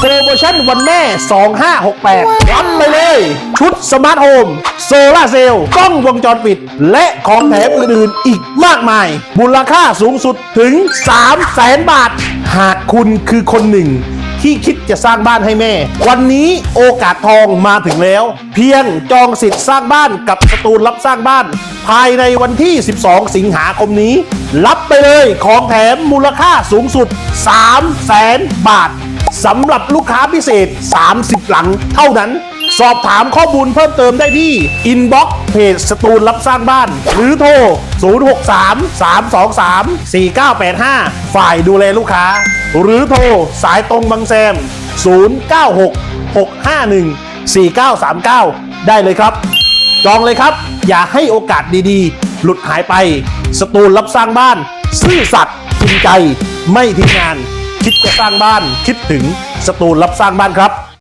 โปรโมชั่นวันแม่ 2568 รับไปเลย ชุดสมาร์ทโฮมโซลาร์เซลล์กล้องวงจรปิด และของแถมอื่นๆอีกมากมาย มูลค่าสูงสุดถึง 3 0 0แสนบาท หากคุณคือคนหนึ่งที่คิดจะสร้างบ้านให้แม่ วันนี้โอกาสทองมาถึงแล้ว เพียงจองสิทธิ์สร้างบ้านกับสตูนรับสร้างบ้าน ภายในวันที่ 12 สิงหาคมนี้ รับไปเลยของแถมมูลค่าสูงสุด 3 0 0แสนบาท สำหรับลูกค้าพิเศษ 30 หลังเท่านั้น สอบถามข้อมูลเพิ่มเติมได้ที่ inbox เพจสตูนรับสร้างบ้าน หรือโทร 063 323 4985 ฝ่ายดูแลลูกค้า หรือโทรสายตรงบางแซม 096 651 4939 ได้เลยครับ จองเลยครับ อย่าให้โอกาสดีๆ หลุดหายไป สตูนรับสร้างบ้าน ซื่อสัตย์จริงใจ ไม่ทิ้งงาน คิดจะสร้างบ้านคิดถึงสตูนรับสร้างบ้านครับ